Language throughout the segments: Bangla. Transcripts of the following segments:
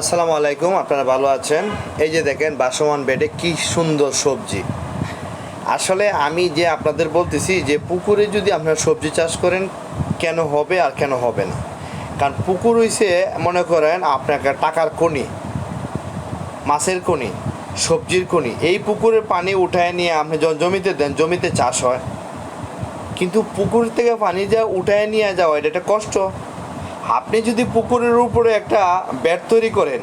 আসসালামু আলাইকুম, আপনারা ভালো আছেন? এই যে দেখেন, বাসমান বেডে কি সুন্দর সবজি। আসলে আমি যে আপনাদের বলতেছি যে পুকুরে যদি আপনারা সবজি চাষ করেন, কেন হবে আর কেন হবে না? কারণ পুকুর হইছে, মনে করেন, আপনাকে টাকার কনি মাছের কনি সবজির কনি এই পুকুরের পানি উঠায় নিয়ে আপনি জমিতে দেন, জমিতে চাষ হয়। কিন্তু পুকুর থেকে পানি যা উঠায় নিয়ে যাওয়া, এটা একটা কষ্ট। আপনি যদি পুকুরের উপরে একটা ব্যাট তৈরি করেন,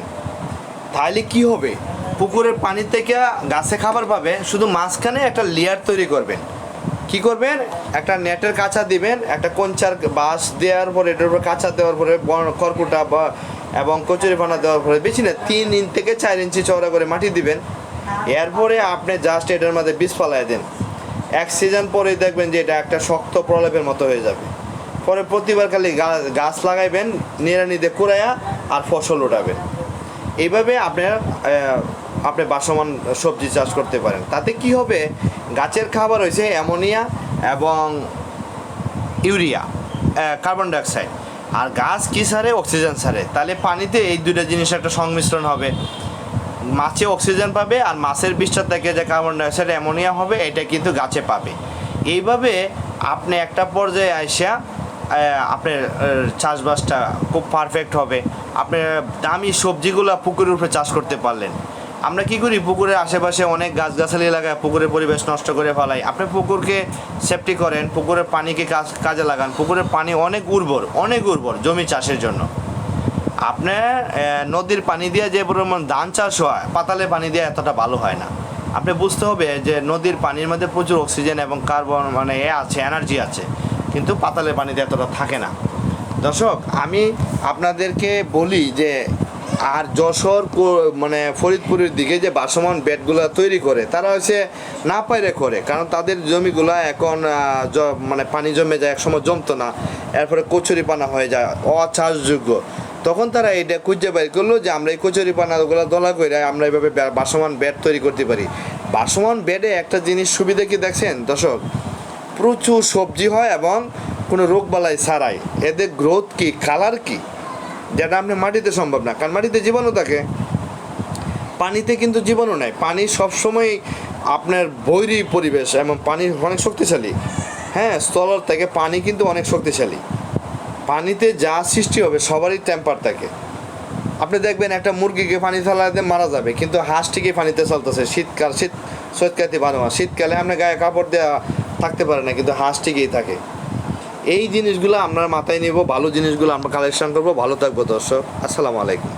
তাহলে কি হবে? পুকুরের পানি থেকে গাছে খাবার পাবে শুধু মাঝখানে একটা লেয়ার তৈরি করবেন। কি করবেন? একটা নেটের কাঁচা দিবেন, একটা কঞ্চার বাঁশ দেওয়ার পরে, এটার উপর কাঁচা দেওয়ার পরে খড়কুটা বা, এবং কচুরি পানা দেওয়ার পরে, বেশি না, তিন ইঞ্চ থেকে চার ইঞ্চি চওড়া করে মাটি দিবেন। এরপরে আপনি জাস্ট এটার মধ্যে বীজ ফালাই দেন। এক সিজন পরে দেখবেন যে এটা একটা শক্ত প্রলেপের মতো হয়ে যাবে। পরে প্রতিবার খালি গাছ লাগাইবেন নিড়ানিতে কুড়াইয়া আর ফসল উঠাবেন। এইভাবে আপনার আপনি বাসমান সবজি চাষ করতে পারেন। তাতে কি হবে? গাছের খাবার হয়েছে অ্যামোনিয়া এবং ইউরিয়া কার্বন ডাইঅক্সাইড। আর গাছ কি সারে? অক্সিজেন সারে। তাহলে পানিতে এই দুইটা জিনিসের একটা সংমিশ্রণ হবে। মাছে অক্সিজেন পাবে আর মাছের বিষটা থেকে যে কার্বন ডাইঅক্সাইড অ্যামোনিয়া হবে এটা কিন্তু গাছে পাবে। এইভাবে আপনি একটা পর্যায়ে আহ, আপনার চাষবাসটা খুব পারফেক্ট হবে। আপনার দামি সবজিগুলো পুকুরের উপরে চাষ করতে পারলেন। আমরা কি করি? পুকুরের আশেপাশে অনেক গাছগাছালি লাগায়, পুকুরের পরিবেশ নষ্ট করে ফেলাই। আপনি পুকুরকে সেফটি করেন, পুকুরের পানিকে কাজ, কাজে লাগান। পুকুরের পানি অনেক উর্বর অনেক উর্বর জমি চাষের জন্য। আপনার নদীর পানি দিয়ে যে পরিমাণ ধান চাষ হয়, পাতালে পানি দিয়ে এতটা ভালো হয় না। আপনি বুঝতে হবে যে নদীর পানির মধ্যে প্রচুর অক্সিজেন এবং কার্বন মানে এ আছে এনার্জি আছে। কিন্তু পাতালে পানিতে এতটা থাকে না। দর্শক, আমি আপনাদেরকে বলি যে, আর যশোর মানে ফরিদপুরের দিকে যে বাসমান বেডগুলো তৈরি করে, তারা হচ্ছে না পাইরে করে, কারণ তাদের জমিগুলো এখন মানে পানি জমে যায়, একসময় জমতো না, এরপরে কচুরি পানা হয়ে যায়, অচাষযোগ্য। তখন তারা এটা খুঁজে বের করল যে, আমরা এই কচুরি পানাগুলো দলা করে আমরা এইভাবে বাসমান বেড তৈরি করতে পারি। বাসমান বেডে একটা জিনিস সুবিধা কি দেখছেন? দর্শক প্রচুর সবজি হয় এবং কোনো রোগবালাই ছাড়াই। এদের গ্রোথ কি কালার কি? যেটা আপনি মাটিতে সম্ভব না, কারণ মাটিতে জীবাণু থাকে। পানিতে কিন্তু জীবাণু নাই। পানি সবসময় আপনার বৈরী পরিবেশ এবং পানি অনেক শক্তিশালী। হ্যাঁ স্থলর থেকে পানি কিন্তু অনেক শক্তিশালী। পানিতে যা সৃষ্টি হবে, সবারই টেম্পার থাকে। আপনি দেখবেন একটা মুরগিকে পানি ফেলাতে মারা যাবে, কিন্তু হাঁসটিকে পানিতে চলতেছে। শীতকাল, শীত বারো মাস শীতকালে আপনার গায়ে কাপড় দেওয়া থাকতে পারে না, কিন্তু হাঁস ঠিকই থাকে। এই জিনিসগুলো আমরা মাথায় নেব, ভালো জিনিসগুলো আমরা কালেকশন করব। ভালো থাকব দর্শক, আসসালামু আলাইকুম।